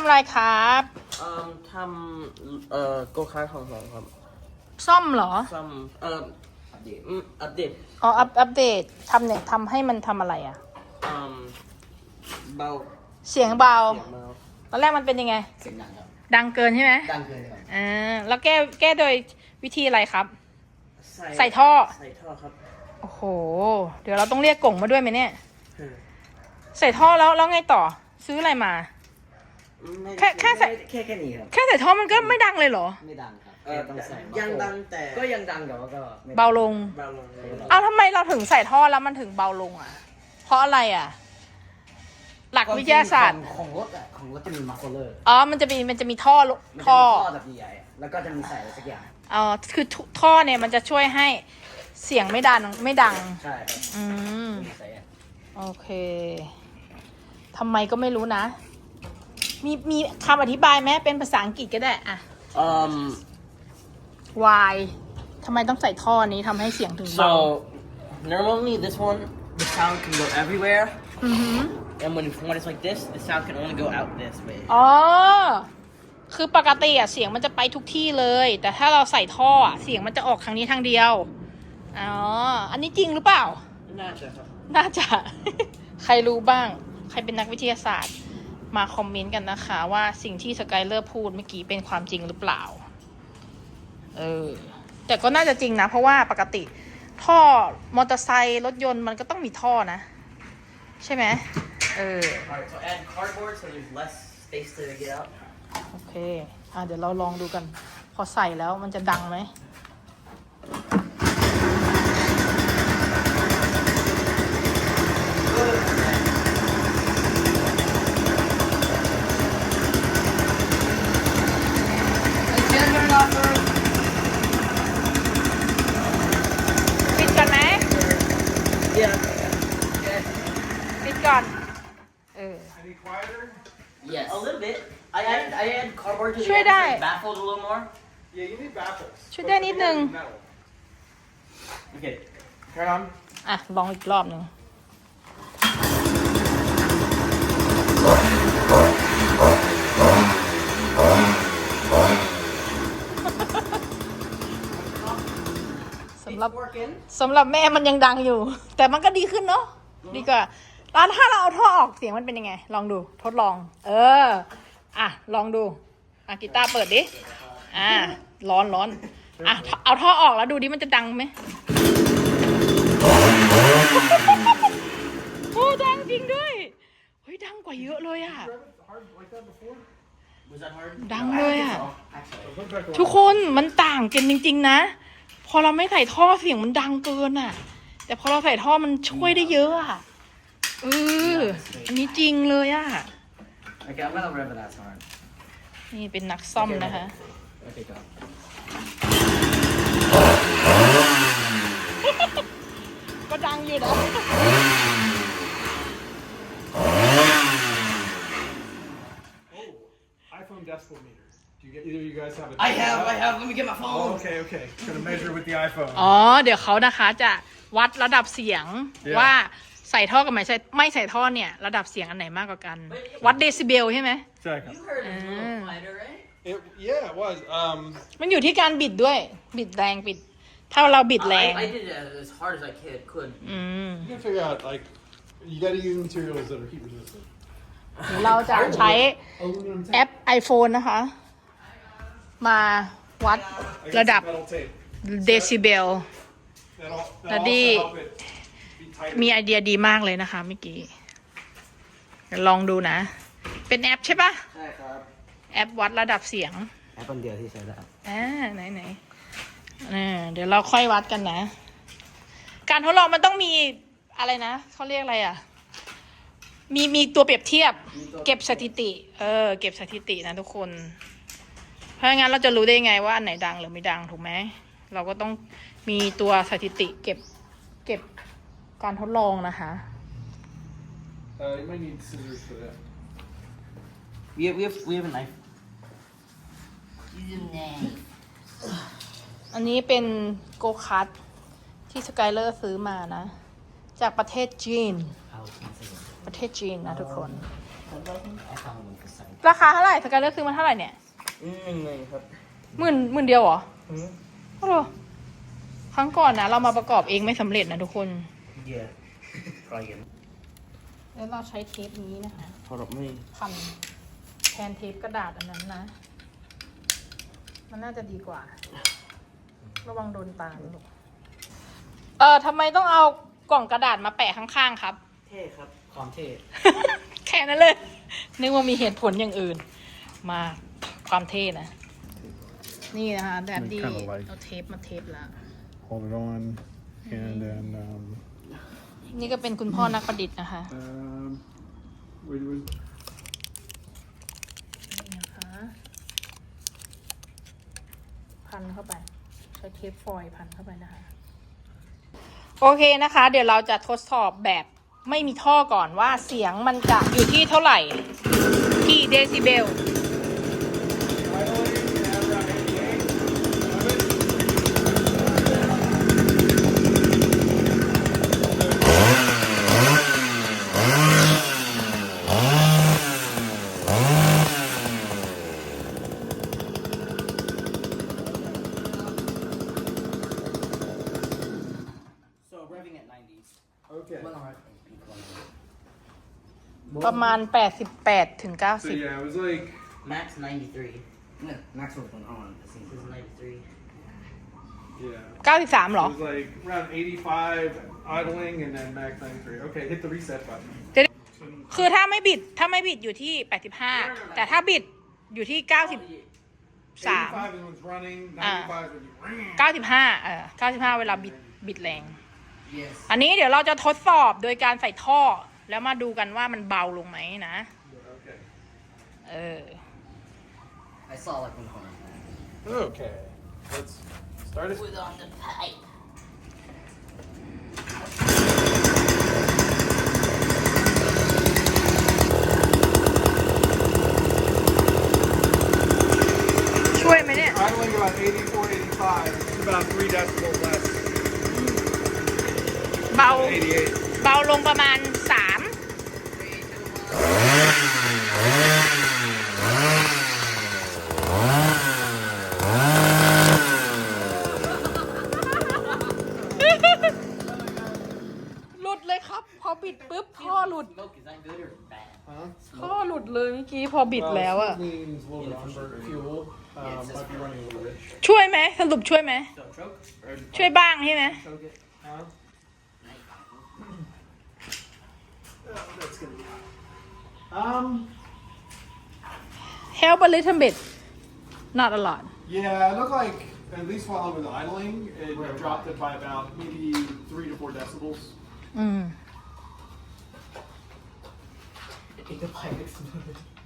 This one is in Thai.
ทำอะไรครับ เอ่อทำเอ่อโกคาร์ทของผมครับซ่อมเหรอซัมเอ่ออัปเดตอัปเดตอ๋อ อัปอัปเดตทำเนี่ยทำให้มันทำอะไรอะอืมเบาเสียงเบา เสียงเบาตอนแรกมันเป็นยังไง เสียงดังครับดังเกินใช่ไหมดังเกินครับอ่า แล้วแก้แก้โดยวิธีอะไรครับ ใส่ท่อ ใส่ท่อครับโอ้โห เดี๋ยวเราต้องเรียกกล่งมาด้วยไหมเนี่ยอืมใส่ท่อแล้วแล้วไงต่อ ซื้ออะไรมา ไม่แค่แค่ใส่ แค่แค่นี้ครับ แค่ใส่ท่อมันก็ไม่ดังเลยเหรอ ไม่ดังครับเอ่อแค่ต้องใส่ยังดังแต่ก็ยังดังแต่ว่าก็ไม่ดังเบาลง เบาลงเลยอ้าวทำไมเราถึงใส่ท่อแล้วมันถึงเบาลงอะ เพราะอะไรอะ หลักวิทยาศาสตร์ ของของรถอะของรถจะมีมาโคเลอร์อ๋อ มันจะมีมันจะมีท่อลมันจะท่อมีท่อแบบใหญ่ๆอะแล้วก็จะมีใส่อะไรสักอย่าง อ๋อ คือทุท่อเนี่ยมันจะช่วยให้เสียงไม่ดังไม่ดัง ใช่ครับอืม มีใส่อะโอเคทำไมก็ไม่รู้นะ มีมีคำอธิบายไหมเป็นภาษาอังกฤษก็ได้อะอืม why ทำไมต้องใส่ท่อนี้ทำให้เสียงถึงเบา so normally this one the sound can go everywhere อือหือ and when when it's like this the sound can only go out this way อ๋อ คือปกติอะเสียงมันจะไปทุกที่เลย แต่ถ้าเราใส่ท่ออะเสียงมันจะออกทางนี้ทางเดียว อ๋อ อันนี้จริงหรือเปล่าน่าจะครับน่าจะ ใครรู้บ้าง ใครเป็นนักวิทยาศาสตร์ มาคอมเมนต์กันนะคะ ว่าสิ่งที่สกายเลอร์พูดเมื่อกี้เป็นความจริงหรือเปล่า เออ แต่ก็น่าจะจริงนะ เพราะว่าปกติ ท่อมอเตอร์ไซค์รถยนต์มันก็ต้องมีท่อนะ ใช่ไหมเออ alright so add cardboard so there's less space to get out โอเค อะเดี๋ยวเราลองดูกัน พอใส่แล้วมันจะดังไหม ปิดก่อนไหม yeah ปิดก่อน เออ Any quieter? yes a little bit I added I added cardboard to the Sure end so that. it baffled a little more Yeah, you need baffles. Should But that need they're them? metal. okay turn on อะ ลองอีกรอบหนึ่ง สำหรับ working สำหรับแม่มันยังดังอยู่ แต่มันก็ดีขึ้นเนาะดีกว่า แล้วถ้าเราเอาท่อออกเสียงมันเป็นยังไง ลองดูทดลอง เออ อะ ลองดู อะกีตาร์เปิดดิ อะร้อนร้อนอะ เอาท่อออกแล้วดูดิมันจะดังไหมโอ้ดังจริงด้วย เฮ้ยดังกว่าเยอะเลยอะ Grab it hard like that before? was that hard ดังเลยอะทุกคนมันต่างกันจริง ๆ นะ พอเราไม่ใส่ท่อเสียงมันดังเกินอะ แต่พอเราใส่ท่อมันช่วยได้เยอะอะ เอออันนี้จริงเลยอะ okay I'm gonna rev it as hard นี่เป็นนักซ่อมนะคะ okay go ก็ดังอยู่นะ iPhone decibel meter. Do you get either of you guys have a I have I have let me get my Oh, phone okay, okay. Gonna measure with the iPhone. อ๋อ เดี๋ยวเขานะคะจะวัดระดับเสียง Yeah. ว่า ใส่ท่อกับไม่ใส่ไม่ใส่ท่อเนี่ย ระดับเสียงอันไหนมากกว่ากัน วัดเดซิเบลใช่ไหม Second. you heard it was a Ah. little quieter right It, yeah, it was. Um, มันอยู่ที่การบิดด้วย บิดแรงบิด ถ้าเราบิดแรง I, I did it as hard as I could could อืม you gotta figure out like you gotta use materials that are heat resistant. เดี๋ยวเราจะใช้ Aluminum แอ tape. ป iPhone นะคะ มาวัด I got ระดับ some metal tape. เดซิเบล That'll, that'll Daddy. also help it be tighter. มีไอเดียดีมากเลยนะคะเมื่อกี้เดี๋ยวลองดูนะ เป็นแอปใช่ปะใช่ครับ แอปวัดระดับเสียง แอปเปิลเดียวที่ใช้ได้อ่าไหนไหนอ่าเดี๋ยวเราค่อยวัดกันนะ การทดลองมันต้องมีอะไรนะเขาเรียกอะไรอะ มีมีตัวเปรียบเทียบ เก็บสถิติ เออ เก็บสถิตินะทุกคน เพราะงั้นเราจะรู้ได้ไงว่าอันไหนดังหรือไม่ดังถูกไหมเราก็ต้องมีตัวสถิติเก็บเก็บ การทดลองนะคะ Uh, you might need scissors for that. we have we have, we have a knife อันนี้เป็นโกคัตที่สกายเลอร์ซื้อมานะ จากประเทศจีนเอาทั้งเส้นประเทศจีนนะทุกคน I found one for side ราคาเท่าไหร่สกายเลอร์ซื้อมาเท่าไหร่เนี่ยหนึ่งเลยครับหมื่นหมื่นเดียวเหรออืมโอ้โหครั้งก่อนนะ เรามาประกอบเองไม่สำเร็จนะทุกคน เย่รอยเย็นแล้วเราใช้เทปนี้นะคะพอเราไม่พันแทนเทปกระดาษอันนั้นนะ มันน่าจะดีกว่า ระวังโดนตานะลูกเออทำไมต้องเอากล่องกระดาษมาแปะข้างๆครับ เท่ครับความเท่แค่นั้นเลย นึกว่ามีเหตุผลอย่างอื่น มาความเท่นะ นี่นะคะแดดดี้ Kinda like- เอาเทปมาเทปแล้ว Hold it on, and then um, นี่ก็เป็นคุณพ่อนักประดิษฐ์นะคะ um, wait, wait. นี่นะคะพันเข้าไป ใช้เทปฟอยล์พันเข้าไปนะคะ โอเคนะคะ เดี๋ยวเราจะทดสอบแบบไม่มีท่อก่อนว่าเสียงมันจะอยู่ที่เท่าไหร่ กี่เดซิเบล ประมาณ 88 ถึง So 90 yeah, it was like max 93 no max was on on this is 93 yeah. 93เหรอ It was like around 85 idling and then max 93. Okay, hit the reset button. คือถ้าไม่บิด ถ้าไม่บิดอยู่ที่ 85 แต่ถ้าบิดอยู่ที่ 93 85 is when it's running. 95 is when you. 95เออ95 เวลาบิดบิดแรง yes อันนี้เดี๋ยวเราจะทดสอบโดยการใส่ท่อ แล้วมาดูกันว่ามันเบาลงไหมนะ Okay. เออ I saw like one home Okay. Let's start it. with on the pipe ช่วยไหมเนี่ย Idling about 84, 85. It's about 3 decibels less. เบา 88. เบาลงประมาณ3หลุดเลยครับ พอบิดปุ๊บท่อหลุด smoke is that good or bad Huh? ท่อหลุดเลยเมื่อกี้พอบิดแล้วอะ Well, this means a little bit of convert fuel. Um, Yeah, it's just- might be running a little bit. ช่วยไหมสรุปช่วยไหม so choke or ช่วยบ้างใช่ไหม choke it Huh? Oh, that's gonna be. Um. help a little bit not a lot Yeah, it looked like at least while I was idling, it dropped it by about maybe three to four decibels. อื